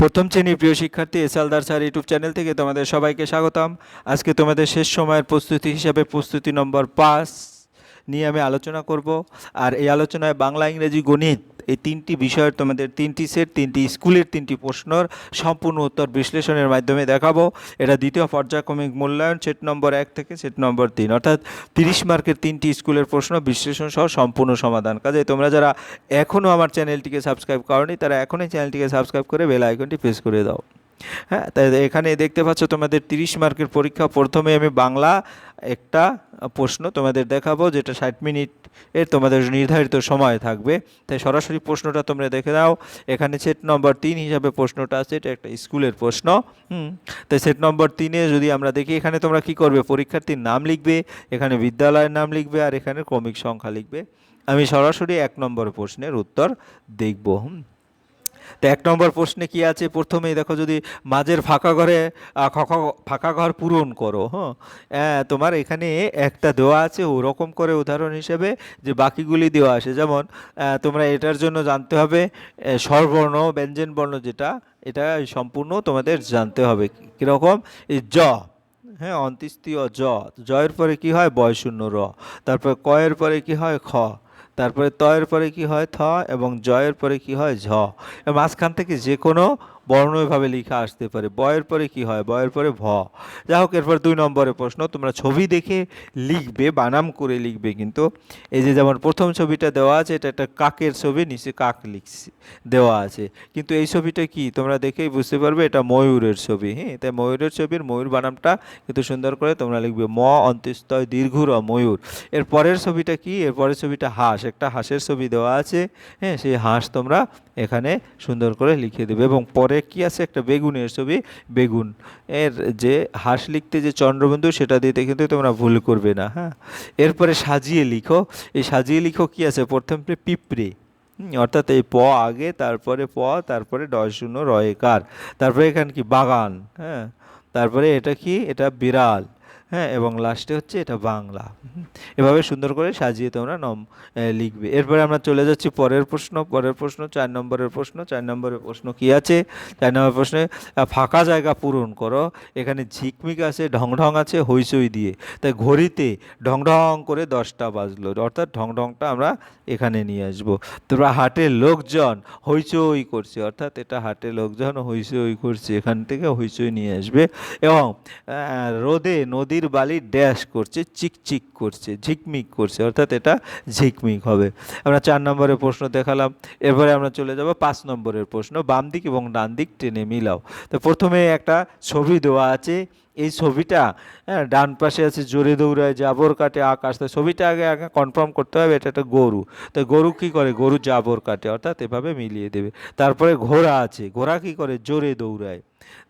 প্রথম শ্রেণির প্রিয় শিক্ষার্থী S Aldar sir YouTube channel থেকে তোমাদের সবাইকে স্বাগতম। আজকে তোমাদের শেষ সময়ের প্রস্তুতি হিসাবে প্রস্তুতি নম্বর পাঁচ নিয়ে আমি আলোচনা করব। আর এই আলোচনায় বাংলা, ইংরেজি, গণিত এই তিনটি বিষয়ের তোমাদের তিনটি সেট, তিনটি স্কুলের তিনটি প্রশ্নর সম্পূর্ণ উত্তর বিশ্লেষণের মাধ্যমে দেখাবো। এটা দ্বিতীয় পর্যায়ক্রমিক মূল্যায়ন, সেট নম্বর এক থেকে সেট নম্বর তিন। অর্থাৎ তিরিশ মার্কের তিনটি স্কুলের প্রশ্ন বিশ্লেষণ সহ সম্পূর্ণ সমাধান। কাজে তোমরা যারা এখনও আমার চ্যানেলটিকে সাবস্ক্রাইব করনি, তারা এখনই চ্যানেলটিকে সাবস্ক্রাইব করে বেল আইকনটি প্রেস করে দাও। হ্যাঁ তাই এখানে দেখতে পাচ্ছ তোমাদের তিরিশ মার্কের পরীক্ষা। প্রথমে আমি বাংলা একটা প্রশ্ন তোমাদের দেখাবো, যেটা ষাট মিনিট এর তোমাদের নির্ধারিত সময় থাকবে। তাই সরাসরি প্রশ্নটা তোমরা দেখে নাও। এখানে সেট নম্বর তিন হিসাবে প্রশ্নটা আছে, এটা একটা স্কুলের প্রশ্ন। হুম, তাই সেট নম্বর তিনে যদি আমরা দেখি, এখানে তোমরা কি করবে? পরীক্ষার্থীর নাম লিখবে, এখানে বিদ্যালয়ের নাম লিখবে, আর এখানে ক্রমিক সংখ্যা লিখবে। আমি সরাসরি এক নম্বর প্রশ্নের উত্তর দেখব। হুম তো এক নম্বর প্রশ্নে কি আছে? প্রথমেই দেখো যদি মাঝের ফাঁকা ঘরে ফাঁকা ঘর পূরণ করো হ্যাঁ? তোমার এখানে একটা দেওয়া আছে ওরকম করে উদাহরণ হিসেবে যে বাকিগুলি দেওয়া আছে। যেমন তোমরা এটার জন্য জানতে হবে স্বরবর্ণ ব্যঞ্জন বর্ণ যেটা, এটা সম্পূর্ণ তোমাদের জানতে হবে। কীরকম? জ হ্যাঁ অন্ত্যেষ্টিয় জ, জয়ের পরে কি হয়? বয়শূন্য র। তারপরে কয়ের পরে কি হয়? খ। তারপরে তয়ের পরে কি হয় থ এবং জয়ের পরে কি হয় ঝ। মাঝখান থেকে যে কোনো বর্ণভাবে লেখা আসতে পারে। বয়ের পরে কি হয়? বয়ের পরে ভ। যাই হোক, এরপর দুই নম্বরের প্রশ্ন, তোমরা ছবি দেখে লিখবে, বানাম করে লিখবে কিন্তু। এই যে যেমন প্রথম ছবিটা দেওয়া আছে, এটা একটা কাকের ছবি, নিচে কাক লিখছি, দেওয়া আছে। কিন্তু এই ছবিটা কি? তোমরা দেখেই বুঝতে পারবে, এটা ময়ূরের ছবি। হ্যাঁ তাই ময়ূরের ছবির ময়ূর বানামটা কিন্তু সুন্দর করে তোমরা লিখবে, ম অন্ত্যস্তয় দীর্ঘর ময়ূর। এর পরের ছবিটা কি? এর পরের ছবিটা হাঁস। একটা হাঁসের ছবি দেওয়া আছে। হ্যাঁ সেই হাঁস তোমরা এখানে সুন্দর করে লিখে দেবে এবং পরে কি আছে? একটা বেগুনের ছবি, বেগুন। এর যে হাঁস লিখতে যে চন্দ্রবিন্দু, সেটা দিতে কিন্তু তোমরা ভুল করবে না হ্যাঁ? এরপরে সাজিয়ে লিখো। এই সাজিয়ে লিখো কি আছে? প্রথমে পিঁপড়ে অর্থাৎ এই প আগে, তারপরে প, তারপরে ডয় শূন্য রয়েকার তারপরে এখানে কি? বাগান হ্যাঁ? তারপরে এটা কি? এটা বিড়াল। হ্যাঁ এবং লাস্টে হচ্ছে এটা বাংলা। এভাবে সুন্দর করে সাজিয়ে তোমরা নম লিখবে। এরপরে আমরা চলে যাচ্ছি পরের প্রশ্ন। পরের প্রশ্ন, চার নম্বরের প্রশ্ন। চার নম্বরের প্রশ্ন কি আছে? চার নম্বর প্রশ্নে ফাঁকা জায়গা পূরণ করো। এখানে ঝিকমিক আছে ঢং ঢং আছে হইচই দিয়ে। তাই ঘড়িতে ঢং ঢং করে দশটা বাজলো। অর্থাৎ ঢং ঢংটা আমরা এখানে নিয়ে আসব। তোমরা হাটের লোকজন হইচই করছে। অর্থাৎ এটা হাটের লোকজন হইচই করছে। এখান থেকে হইচই নিয়ে আসবে। এবং রোদে রোদে নদীর বালি ড্যাশ করছে চিকচিক করছে, ঝিকমিক করছে, অর্থাৎ এটা ঝিকমিক হবে। আমরা চার নম্বরের প্রশ্ন দেখালাম, এরপরে আমরা চলে যাব পাঁচ নম্বরের প্রশ্ন বাম দিক এবং ডান দিক টেনে মিলাও। তো প্রথমে একটা ছবি দেওয়া আছে এই ছবিটা হ্যাঁ ডান পাশে আছে জোরে দৌড়ায় জাবর কাটে আকাশ। তো ছবিটা আগে আগে কনফার্ম করতে হবে, এটা একটা গরু। তো গরু কি করে? গরু জাবর কাটে, অর্থাৎ এভাবে মিলিয়ে দেবে। তারপরে ঘোড়া আছে, ঘোড়া কি করে? জোরে দৌড়ায়।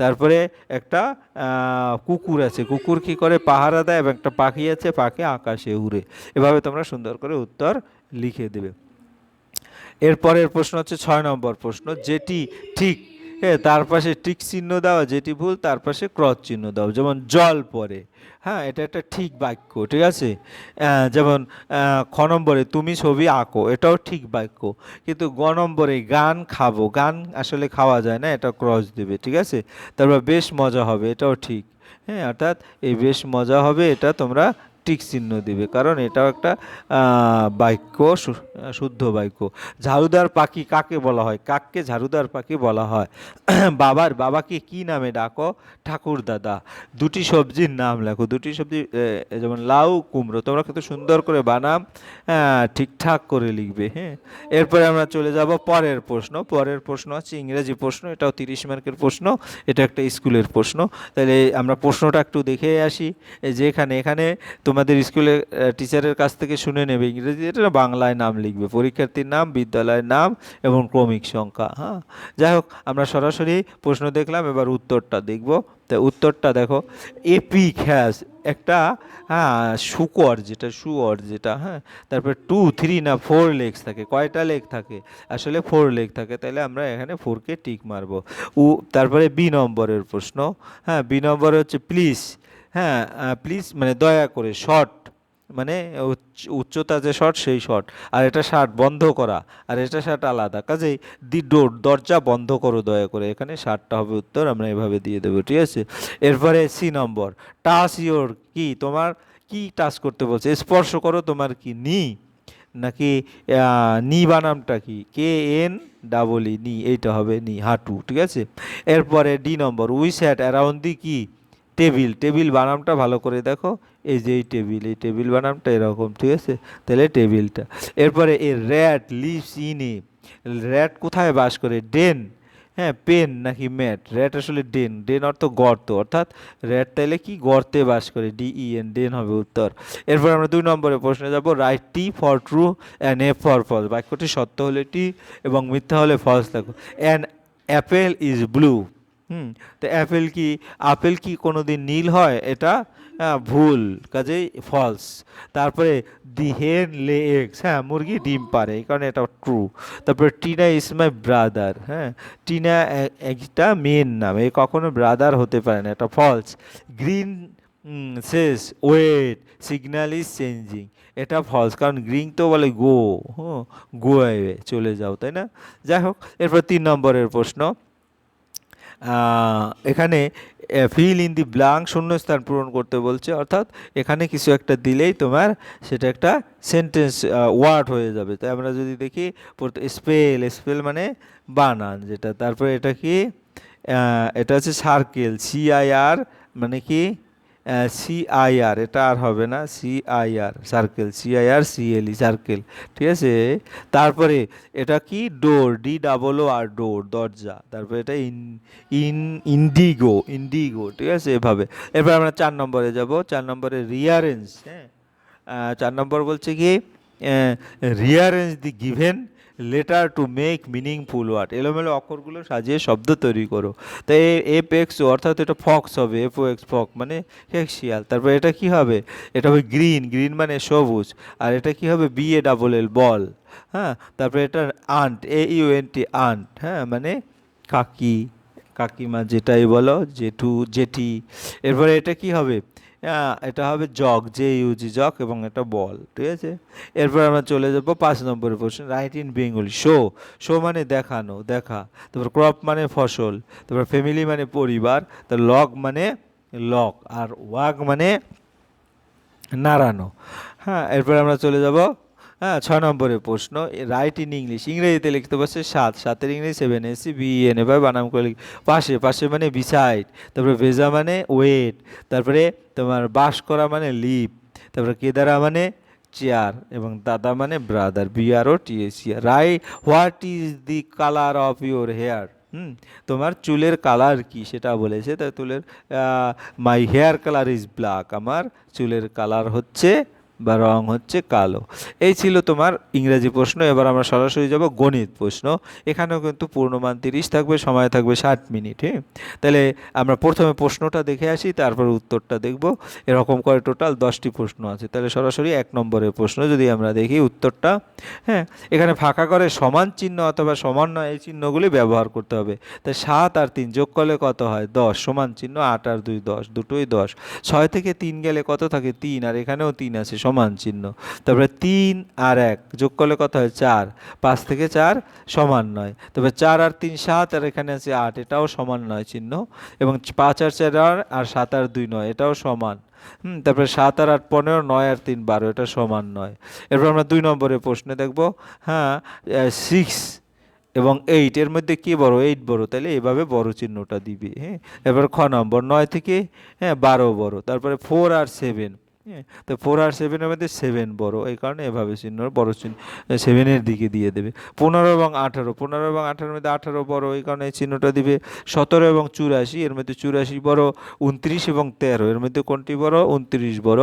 তারপরে একটা কুকুর আছে। কুকুর কি করে? পাহারা দেয় এবং একটা পাখি আছে, পাখি আকাশে উড়ে। এভাবে তোমরা সুন্দর করে উত্তর লিখে দেবে। এরপরের প্রশ্ন হচ্ছে ছয় নম্বর প্রশ্ন, যেটি ঠিক হ্যাঁ তার পাশে টিক চিহ্ন দাও, যেটি ভুল, তার পাশে ক্রস চিহ্ন দাও। যেমন জল পড়ে। হ্যাঁ এটা একটা ঠিক বাক্য, ঠিক আছে? যেমন খ নম্বরে তুমি ছবি আঁকো, এটাও ঠিক বাক্য। কিন্তু গ নম্বরে গান খাব, গান আসলে খাওয়া যায় না, এটা ক্রস দেবে, ঠিক আছে? তারপর বেশ মজা হবে, এটাও ঠিক। হ্যাঁ অর্থাৎ এই বেশ মজা হবে, এটা তোমরা টিক চিহ্ন দিবে। কারণ এটাও একটা বাক্য শুদ্ধ বাক্য। ঝাড়ুদার পাখি কাকে বলা হয়? কাককে ঝাড়ুদার পাখি বলা হয়। বাবার, বাবাকে কি নামে ডাকো? ঠাকুর দাদা। দুটি সবজির নাম লেখো। দুটি সবজি যেমন লাউ, কুমড়ো। তোমরা কিন্তু সুন্দর করে বানাম ঠিকঠাক করে লিখবে হ্যাঁ? এরপরে আমরা চলে যাব পরের প্রশ্ন। পরের প্রশ্ন আছে ইংরেজি প্রশ্ন। এটাও তিরিশ মার্কের প্রশ্ন। এটা একটা স্কুলের প্রশ্ন। তাহলে আমরা প্রশ্নটা একটু দেখে আসি। এই যে এখানে এখানে তোমাদের স্কুলে টিচারের কাছ থেকে শুনে নেবে ইংরেজি। এটা বাংলায় নাম লিখবে, পরীক্ষার্থীর নাম, বিদ্যালয়ের নাম এবং ক্রমিক সংখ্যা হ্যাঁ? যাই হোক, আমরা সরাসরি প্রশ্ন দেখলাম, এবার উত্তরটা দেখব। তা উত্তরটা দেখো, এপি খ্যাস, একটা হ্যাঁ শুকর যেটা শুয়র যেটা হ্যাঁ? তারপরে টু থ্রি না ফোর লেগস থাকে, কয়টা লেগ থাকে? আসলে ফোর লেগ থাকে তাহলে আমরা এখানে ফোরকে টিক মারবো। উ, তারপরে বি নম্বরের প্রশ্ন হ্যাঁ? বি নম্বরে হচ্ছে প্লিজ হ্যাঁ প্লিজ মানে দয়া করে শর্ট মানে উচ্চ- উচ্চতা যে শর্ট সেই শর্ট আর এটা শার্ট বন্ধ করা, আর এটা শার্ট আলাদা। কাজেই দি ডোর দরজা বন্ধ করো দয়া করে। এখানে শার্টটা হবে উত্তর, আমরা এভাবে দিয়ে দেবো, ঠিক আছে? এরপরে সি নম্বর টাচ ইওর কি? তোমার কি টাচ করতে বলছে? স্পর্শ করো, তোমার কি? নি। নাকি নি বানামটা কি? কে এন ডাবল ই নি। এইটা হবে নি, হাঁটু, ঠিক আছে? এরপরে D number we sat around the কি টেবিল টেবিল বানামটা ভালো করে দেখো। এই যে এই টেবিল এই টেবিল বানামটা এরকম, ঠিক আছে? তাহলে টেবিলটা। এরপরে a rat, lives in a. Rat কোথায় বাস করে? ডেন। হ্যাঁ পেন নাকি ম্যাট? র্যাট আসলে ডেন। ডেন অর্থ গর্ত, অর্থাৎ র্যাট তাইলে কি? গর্তে বাস করে। ডিই এন, ডেন হবে উত্তর। এরপর আমরা দুই নম্বরে প্রশ্নে যাব। Write T for true and F for false. বাক্যটি সত্য হলে টি এবং মিথ্যা হলে ফলস, দেখো। An apple is blue. হুম, তো অ্যাপেল কি, আপেল কি কোনো দিন নীল হয়? এটা ভুল, কাজেই ফলস তারপরে দি হেন লে এগস হ্যাঁ মুরগি ডিম পারে, এই কারণে এটা ট্রু তারপরে টিনা ইজ মাই ব্রাদার হ্যাঁ টিনা একটা মেয়ের নাম, এ কখনো ব্রাদার হতে পারে না, এটা ফলস গ্রিন শেষ ওয়েট সিগন্যাল ইজ চেঞ্জিং এটা ফলস কারণ গ্রিন তো বলে গো হ্যাঁ গো চলে যাও, তাই না? যাই হোক, এরপর তিন নম্বরের প্রশ্ন। এখানে ফিল ইন দি ব্লাঙ্ক শূন্যস্থান পূরণ করতে বলছে, অর্থাৎ এখানে কিছু একটা দিলেই তোমার সেটা একটা সেন্টেন্স ওয়ার্ড হয়ে যাবে। তাই আমরা যদি দেখি স্পেল স্পেল মানে বানান, যেটা, তারপরে এটা কি এটা হচ্ছে সার্কেল সিআইআর মানে কি? সিআইআর এটা আর হবে না CIR circle CIR CLE circle ঠিক আছে? তারপরে এটা কি? Door D double O R door দরজা, তারপরে এটা ইন ইন ইন্ডিগো ইন্ডিগো ঠিক আছে? এভাবে। এরপর আমরা চার নম্বরে যাব, চার নম্বরে রিয়ারেঞ্জ হ্যাঁ? চার নম্বর বলছে কি? Rearrange the given letter to make meaningful word এলোমেলো অক্ষরগুলো সাজিয়ে শব্দ তৈরি করো। তো এফ এক্স অর্থাৎ এটা ফক্স হবে এফ ও এক্স ফক মানে শিয়াল তারপর এটা কি হবে? এটা হবে গ্রিন গ্রিন মানে সবুজ। আর এটা কি হবে? বি এ ডাবল এল বল হ্যাঁ? তারপরে এটা aunt A U N T aunt হ্যাঁ? মানে কাকি। কাকিমা যেটাই বলো, জেঠু, জেঠি। এরপরে এটা কি হবে? এটা হবে জগ যে ইউজি জগ এবং এটা বল, ঠিক আছে? এরপর আমরা চলে যাব পাঁচ নম্বরের প্রশ্ন write in Bengali show show মানে দেখানো, দেখা, তারপর ক্রপ মানে ফসল, তারপর ফ্যামিলি মানে পরিবার তার লগ মানে লক আর ওয়াগ মানে নাড়ানো হ্যাঁ? এরপর আমরা চলে যাব হ্যাঁ ছ নম্বরের প্রশ্ন রাইট ইন ইংলিশ ইংরেজিতে লিখতে পারছে সাত, সাতের ইংরেজি সেভেন এসি বি এন এভাবে বানাম করে পাশে পাশে মানে বিসাইড তারপরে ভেজা মানে ওয়েট তারপরে তোমার বাস করা মানে লিপ তারপরে কেদারা মানে চেয়ার এবং দাদা মানে brother BR O TACR Rai what is the colour of your hair hmm, তোমার চুলের কালার কি সেটা বলেছে তাই চুলের my hair colour is black আমার চুলের কালার হচ্ছে বা রং হচ্ছে কালো। এই ছিল তোমার ইংরেজি প্রশ্ন, এবার আমরা সরাসরি যাব গণিত প্রশ্ন। এখানেও কিন্তু পূর্ণমান তিরিশ থাকবে, সময় থাকবে ষাট মিনিট হ্যাঁ? তাহলে আমরা প্রথমে প্রশ্নটা দেখে আসি, তারপর উত্তরটা দেখব। এরকম করে টোটাল দশটি প্রশ্ন আছে। তাহলে সরাসরি এক নম্বরের প্রশ্ন, যদি আমরা দেখি উত্তরটা হ্যাঁ? এখানে ফাঁকা করে সমান চিহ্ন অথবা সমান নয়, এই চিহ্নগুলি ব্যবহার করতে হবে। তাই সাত আর তিন যোগ করলে কত হয়? দশ। সমান চিহ্ন আট আর দুই দশ। দুটোই দশ। ছয় থেকে তিন গেলে কত থাকে? তিন। আর এখানেও তিন আছে। সমান চিহ্ন। তারপরে তিন আর এক, যোগ করলে কত হয়? চার। পাঁচ থেকে চার সমান নয়। তবে চার আর তিন, সাত, আর এখানে আছে আট। এটাও সমান নয় চিহ্ন। এবং পাঁচ আর চার আট আর সাত আর দুই নয়, এটাও সমান। হুম, তারপরে সাত আর আট পনেরো, নয় আর তিন বারো, এটা সমান নয়। এরপর আমরা দুই নম্বরের প্রশ্নে দেখব। হ্যাঁ সিক্স এবং এইট এর মধ্যে কি বড়? এইট বড়। তাহলে এভাবে বড় চিহ্নটা দিবে। হ্যাঁ এবার খ নম্বর, নয় থেকে হ্যাঁ বারো বড়। তারপরে ফোর আর সেভেন হ্যাঁ তো ফোর আর সেভেনের মধ্যে সেভেন বড়, এই কারণে এভাবে চিহ্ন, বড় চিহ্ন সেভেনের দিকে দিয়ে দেবে। পনেরো এবং আঠারো, পনেরো এবং আঠারোর মধ্যে আঠারো বড়, এই কারণে এই চিহ্নটা দিবে সতেরো এবং চুরাশি, এর মধ্যে চুরাশি বড়, উনত্রিশ এবং তেরো, এর মধ্যে কোনটি বড়? উনত্রিশ বড়।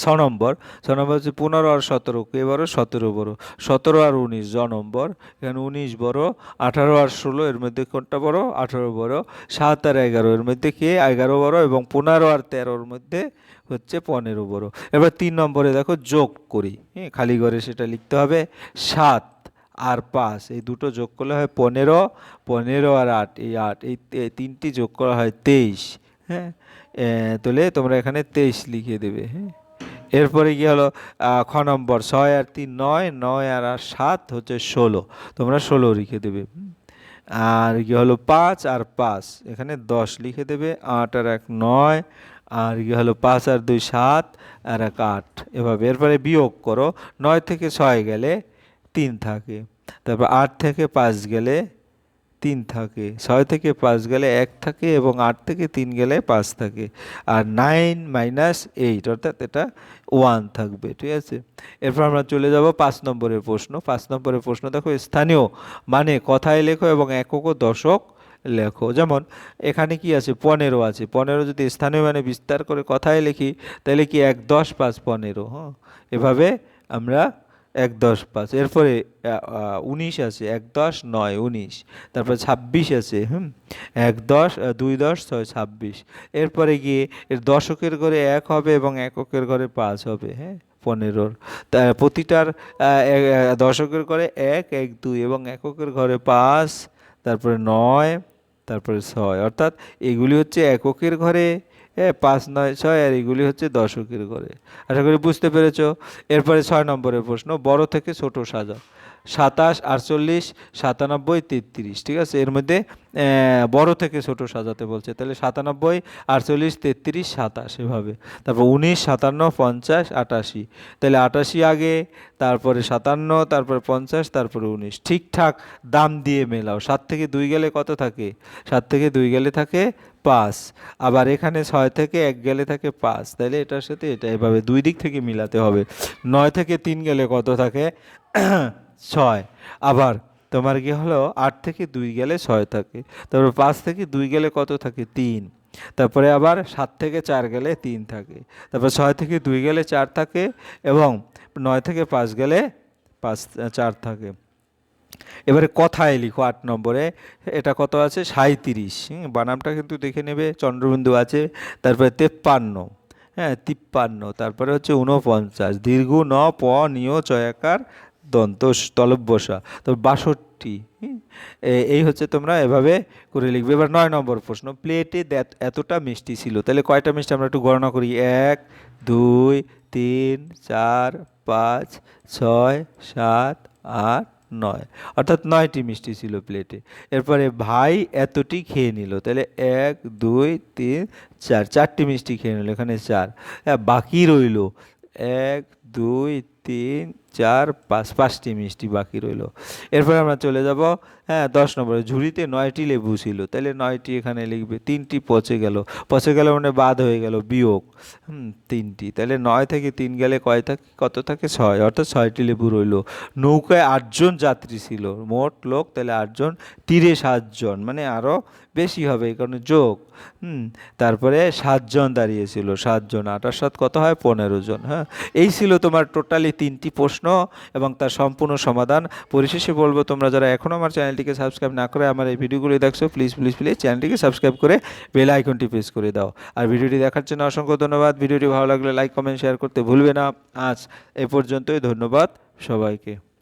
ছ নম্বর ছ নম্বর হচ্ছে পনেরো আর সতেরো, কে বড়? সতেরো বড়। সতেরো আর উনিশ, জ নম্বর। এখানে উনিশ বড়, আঠারো আর ষোলো, এর মধ্যে কোনটা বড়? আঠারো বড়। সাত আর এগারো, এর মধ্যে কে? এগারো বড় এবং পনেরো আর তেরোর মধ্যে হচ্ছে পনেরো বড়। এবার তিন নম্বরে দেখো, যোগ করি। হ্যাঁ খালি ঘরে সেটা লিখতে হবে। সাত আর পাঁচ, এই দুটো যোগ করলে হয় পনেরো পনেরো আর আট, এই আট, এই তিনটি যোগ করা হয় তেইশ। হ্যাঁ তাহলে তোমরা এখানে তেইশ লিখে দেবে। হ্যাঁ। এরপরে কি হলো? খ নম্বর, ছয় আর তিন, নয় নয় আর আর সাত হচ্ছে ষোলো। তোমরা ষোলো লিখে দেবে। আর কি হলো? পাঁচ আর পাঁচ, এখানে দশ লিখে দেবে। আট আর এক, নয়। আর কি হলো? পাঁচ আর দুই, সাত আর এক, আট। এভাবে। এরপরে বিয়োগ করো। নয় থেকে ছয় গেলে তিন থাকে। তারপর আট থেকে পাঁচ গেলে তিন থাকে। ছয় থেকে পাঁচ গেলে এক থাকে এবং আট থেকে তিন গেলে পাঁচ থাকে। আর নাইন মাইনাস এইট, অর্থাৎ এটা ওয়ান থাকবে, ঠিক আছে? এরপর আমরা চলে যাব পাঁচ নম্বরের প্রশ্ন। পাঁচ নম্বরের প্রশ্ন দেখো, স্থানীয় মানে কথায় লেখো এবং একক দশক লেখো। যেমন, এখানে কি আছে? পনেরো আছে। পনেরো যদি স্থানীয় মানে বিস্তার করে কথায় লিখি, তাহলে কি এক দশ পাঁচ পনেরো হ্যাঁ? এভাবে আমরা এক দশ পাঁচ। এরপরে উনিশ আছে, এক দশ, নয়, উনিশ। তারপরে ছাব্বিশ আছে, হুম? এক দশ দুই দশ, ছয়, ছাব্বিশ। এরপরে গিয়ে এর দশকের ঘরে এক হবে এবং এককের ঘরে পাঁচ হবে হ্যাঁ? পনেরোর। তা, প্রতিটার দশকের ঘরে এক এক, দুই এবং এককের ঘরে পাঁচ। তারপরে নয়, তারপরে ছয়। অর্থাৎ এগুলি হচ্ছে এককের ঘরে হ্যাঁ পাঁচ, নয়, ছয়, আর এগুলি হচ্ছে দশকের করে আশা করি বুঝতে পেরেছ? এরপরে ছয় নম্বরের প্রশ্ন, বড় থেকে ছোট সাজা সাতাশ, আটচল্লিশ, সাতানব্বই, তেত্রিশ, ঠিক আছে? এর মধ্যে বড় থেকে ছোট সাজাতে বলছে। তাহলে সাতানব্বই, আটচল্লিশ, তেত্রিশ, সাতাশ এভাবে। তারপর উনিশ, সাতান্ন, পঞ্চাশ, আটাশি। তাহলে আটাশি আগে, তারপরে সাতান্ন, তারপরে পঞ্চাশ, তারপরে উনিশ। ঠিকঠাক দাম দিয়ে মেলাও। সাত থেকে দুই গেলে কত থাকে? সাত থেকে দুই গেলে থাকে পাঁচ। আবার এখানে ছয় থেকে এক গেলে থাকে পাঁচ। তাহলে এটার সাথে এটা এভাবে দুই দিক থেকে মিলাতে হবে। নয় থেকে তিন গেলে কত থাকে? ছয়। আবার তোমার কি হলো? আট থেকে দুই গেলে ছয় থাকে। তারপর পাঁচ থেকে দুই গেলে কত থাকে? তিন। তারপরে আবার সাত থেকে চার গেলে তিন থাকে। তারপর ছয় থেকে দুই গেলে চার থাকে এবং নয় থেকে পাঁচ গেলে পাঁচ চার থাকে। এবারে কথায় লিখো আট নম্বরে। এটা কত আছে? সাঁইত্রিশ। হুম, বানামটা কিন্তু দেখে নেবে। চন্দ্রবিন্দু আছে। তারপরে তেপ্পান্ন। হ্যাঁ তিপ্পান্ন। তারপরে হচ্ছে ঊনপঞ্চাশ। দীর্ঘ ন প নিয় চয়াকার দন্ত তলব্যসা, তো বাষট্টি। এই হচ্ছে তোমরা এভাবে করে লিখবে। এবার নয় নম্বর প্রশ্ন, প্লেটে এতটা মিষ্টি ছিল, তাহলে কয়টা মিষ্টি আমরা একটু গণনা করি? এক, দুই, তিন, চার, পাঁচ, ছয়, সাত, আট, নয়। অর্থাৎ নয়টি মিষ্টি ছিল প্লেটে। এরপরে ভাই এতটি খেয়ে নিল, তাহলে এক, দুই, তিন, চার, চারটি মিষ্টি খেয়ে নিল, এখানে চার। হ্যাঁ বাকি রইল এক দুই, তিন, চার, পাঁচ, পাঁচটি মিষ্টি বাকি রইল। এরপরে আমরা চলে যাব হ্যাঁ দশ নম্বরে। ঝুড়িতে নয়টি লেবু ছিল তাহলে নয়টি এখানে লিখবে, তিনটি পচে গেল। পচে গেল মানে বাদ হয়ে গেল, বিয়োগ। হুম, তিনটি। তাহলে নয় থেকে তিন গেলে কয় থাকে, কত থাকে? ছয়। অর্থাৎ ছয়টি লেবু রইল। নৌকায় আটজন যাত্রী ছিল, মোট লোক তাহলে আটজন তীরে সাতজন মানে আরও বেশি হবে, এই কারণে যোগ। হুম, তারপরে সাতজন দাঁড়িয়েছিল, সাতজন। আটার সাত কত হয়? পনেরো জন হ্যাঁ? এই ছিল তোমার টোটালি তিনটি প্রশ্ন এবং তার সম্পূর্ণ সমাধান। পরিশেষে বলব, তোমরা যারা এখনও আমার চ্যানেলটিকে সাবস্ক্রাইব না করে আমার এই ভিডিওগুলি দেখছ প্লিজ প্লিজ প্লিজ চ্যানেলটিকে সাবস্ক্রাইব করে বেল আইকনটি প্রেস করে দাও। আর ভিডিওটি দেখার জন্য অসংখ্য ধন্যবাদ। ভিডিওটি ভালো লাগলে লাইক কমেন্ট শেয়ার করতে ভুলবে না। আজ এ পর্যন্তই। ধন্যবাদ সবাইকে।